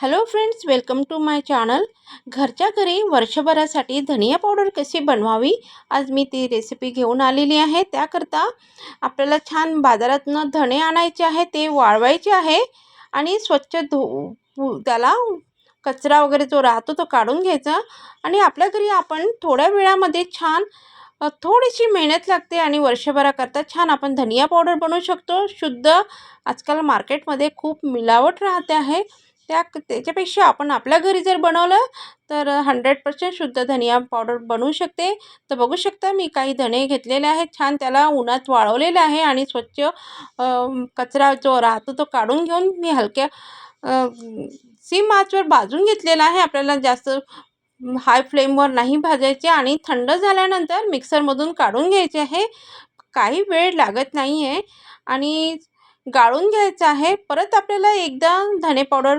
Hello friends welcome to my channel घरच्या घरी वर्षभरासाठी धनिया पावडर कशी बनवावी? आज मी ती रेसिपी घेऊन आलेली आहे. त्याकरता आपल्याला छान बाजारातनं धणे आणायचे आहे ते वाळवायचे आहे आणि स्वच्छ धु त्याला कचरा वगैरे जो राहतो तो काढून घ्यायचा आणि आपल्या घरी आपण थोड्या वेळामध्ये छान थोडीशी मेहनत लागते आणि वर्षभराकरता छान आपण धनिया पावडर बनवू शकतो. शुद्ध आजकाल मार्केटमध्ये खूप मिलावट राहते आहे. त्या त्याच्यापेक्षा आपण आपल्या घरी जर बनवलं तर हंड्रेड पर्सेंट शुद्ध धनिया पावडर बनवू शकते. तर बघू शकता मी काही धणे घेतलेले आहेत छान त्याला उन्हात वाळवलेलं आहे आणि स्वच्छ कचरा जो राहतो तो काढून घेऊन मी हलक्या सीम आचवर भाजून घेतलेला आहे. आपल्याला जास्त हाय फ्लेमवर नाही भाजायचे आणि थंड झाल्यानंतर मिक्सरमधून काढून घ्यायचे आहे. काही वेळ लागत नाही आहे आणि गाळून घ्यायचं आहे. परत आपल्याला एकदा धने पावडर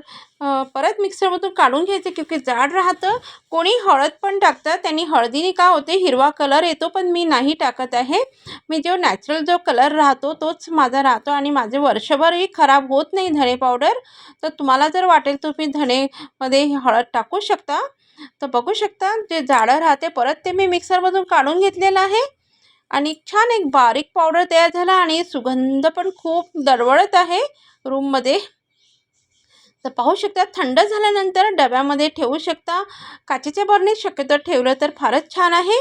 परत मिक्सरमधून काढून घ्यायचं क्योंकि जाड राहतं. कोणी हळद पण टाकतं त्यांनी हळदीने का होते? हिरवा कलर येतो पण मी नाही टाकत आहे. मी जो नॅचरल जो कलर राहतो तोच माझा राहतो आणि माझे वर्षभरही खराब होत नाही धणे पावडर तर तुम्हाला जर वाटेल तुम्ही धणेमध्ये हळद टाकू शकता. तर बघू शकता जे जाडं राहते परत ते मी मिक्सरमधून काढून घेतलेलं आहे. आणि छान एक बारीक पावडर तयार झाला आणि सुगंध पण खूप दरवळत आहे रूममध्ये. तर पाहू शकता थंड झाल्यानंतर डब्यामध्ये ठेवू शकता. काचेच्या बरणीत शक्यतो ठेवलं तर फारच छान आहे.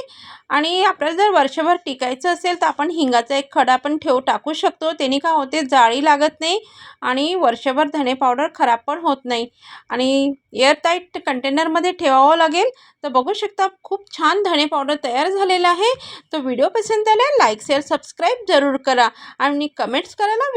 आणि आपल्याला जर वर्षभर टिकायचं असेल तर आपण हिंगाचा एक खडा पण ठेवू टाकू शकतो. त्याने का होते जाळी लागत नाही आणि वर्षभर धने पावडर खराब पण होत नाही. आणि एअरटाईट कंटेनरमध्ये ठेवावं लागेल. तर बघू शकता खूप छान धणे पावडर तयार झालेला आहे. तो व्हिडिओ पसंत आला लाईक शेअर सबस्क्राईब जरूर करा आणि कमेंट्स करायला